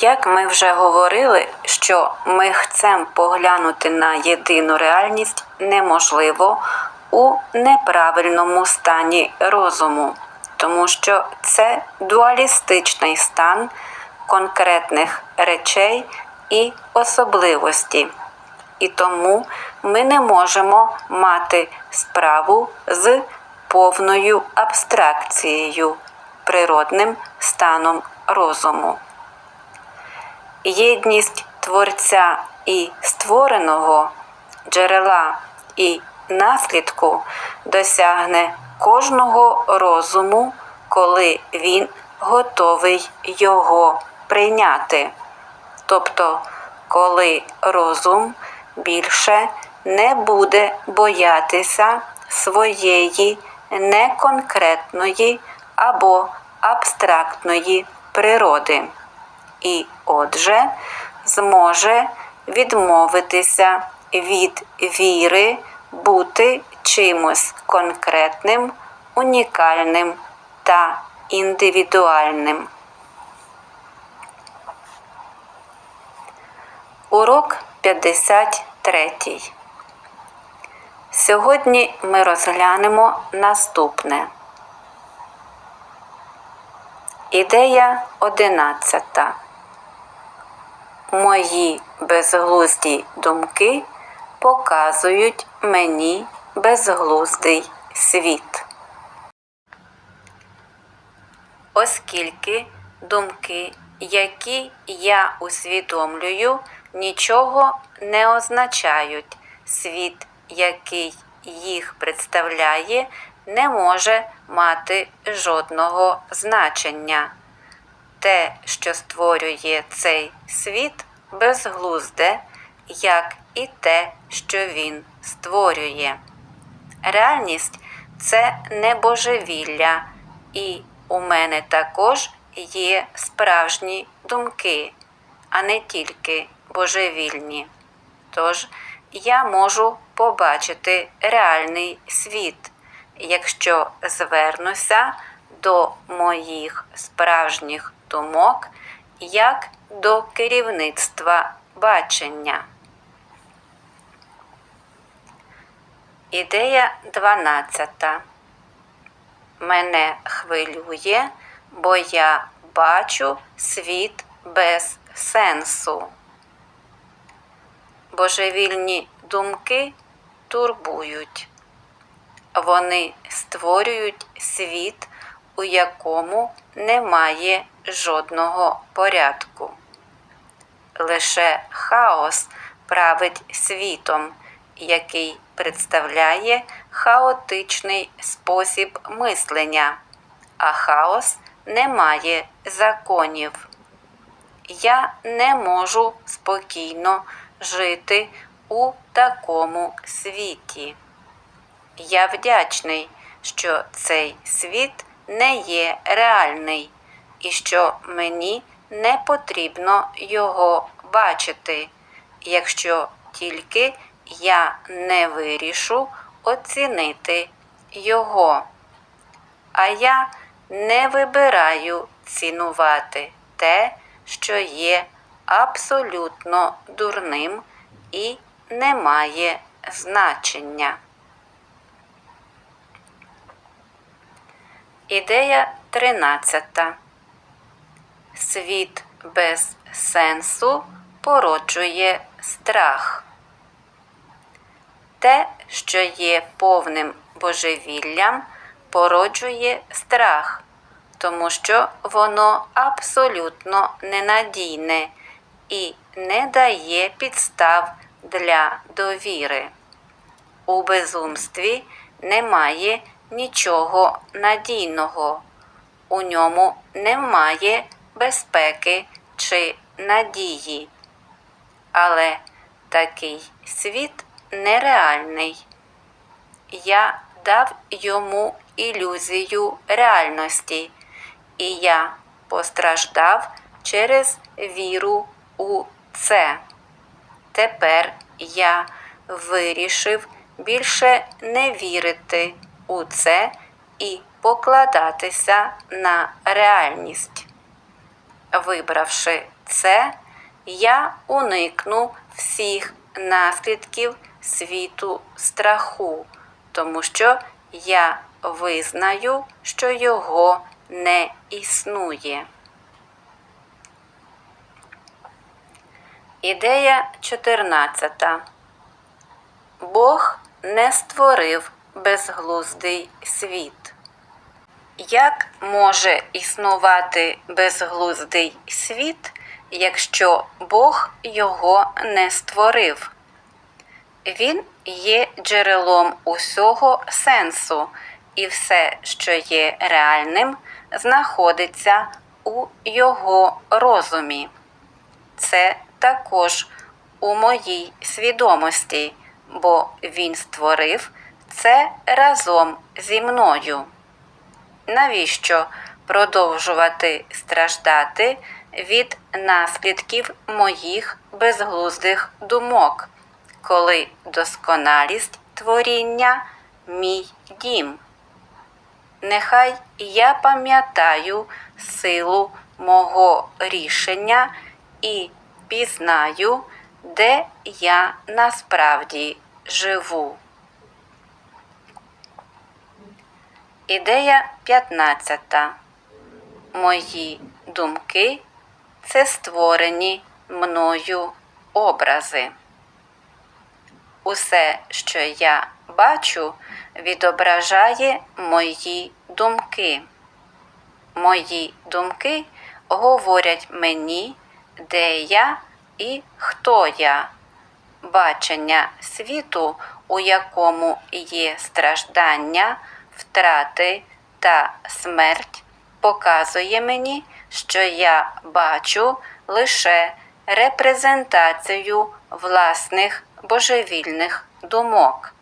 Як ми вже говорили, що ми михцем поглянути на єдину реальність неможливо у неправильному стані розуму, тому що це дуалістичний стан конкретних речей і особливості, і тому ми не можемо мати справу з повною абстракцією, природним станом розуму. Єдність Творця і створеного, джерела і наслідку досягне кожного розуму, коли він готовий його прийняти. Тобто, коли розум більше не буде боятися своєї неконкретної або абстрактної природи і, отже, зможе відмовитися від віри бути чимось конкретним, унікальним та індивідуальним. Урок 53. Сьогодні ми розглянемо наступне. Ідея 11. Мої безглузді думки показують мені безглуздий світ. Оскільки думки, які я усвідомлюю, нічого не означають, світ, який їх представляє, не може мати жодного значення. Те, що створює цей світ, безглузде, як і те, що він створює. Реальність це не божевілля, і у мене також є справжні думки, а не тільки божевільні. Тож я можу побачити реальний світ, якщо звернуся до моїх справжніх думок як до керівництва бачення. Ідея 12. Мене хвилює, бо я бачу світ без сенсу. Божевільні думки турбують. Вони створюють світ, у якому немає жодного порядку. Лише хаос править світом, який представляє хаотичний спосіб мислення, а хаос не має законів. Я не можу спокійно жити у такому світі. Я вдячний, що цей світ не є реальний і що мені не потрібно його бачити, якщо тільки я не вирішу оцінити його. А я не вибираю цінувати те, що є абсолютно дурним і не має значення. Ідея 13. Світ без сенсу породжує страх. Те, що є повним божевіллям, породжує страх, тому що воно абсолютно ненадійне і не дає підстав для довіри. У безумстві немає нічого надійного, у ньому немає безпеки чи надії. Але такий світ нереальний. Я дав йому ілюзію реальності, і я постраждав через віру у це. Тепер я вирішив більше не вірити у це і покладатися на реальність. Вибравши це, я уникну всіх наслідків світу страху, тому що я визнаю, що його не існує. Ідея 14. Бог не створив безглуздий світ. Як може існувати безглуздий світ, якщо Бог його не створив? Він є джерелом усього сенсу, і все, що є реальним, знаходиться у його розумі. Це також у моїй свідомості, бо він створив це разом зі мною. Навіщо продовжувати страждати від наслідків моїх безглуздих думок, коли досконалість творіння мій дім? Нехай я пам'ятаю силу мого рішення і пізнаю, де я насправді живу. Ідея 15. Мої думки це створені мною образи. Усе, що я бачу, відображає мої думки. Мої думки говорять мені, де я і хто я. Бачення світу, у якому є страждання, втрати та смерть, показує мені, що я бачу лише репрезентацію власних божевільних думок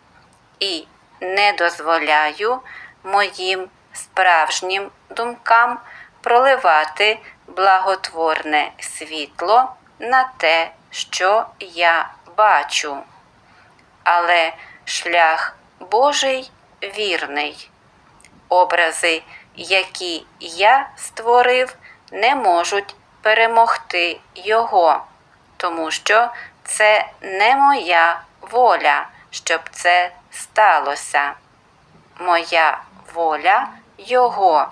і не дозволяю моїм справжнім думкам проливати благотворне світло на те, що я бачу. Але шлях Божий вірний. Образи, які я створив, не можуть перемогти його, тому що це не моя воля, щоб це сталося. Моя воля його,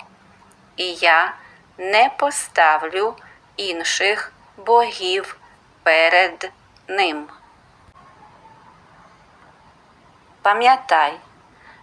і я не поставлю інших богів перед ним. Пам'ятай,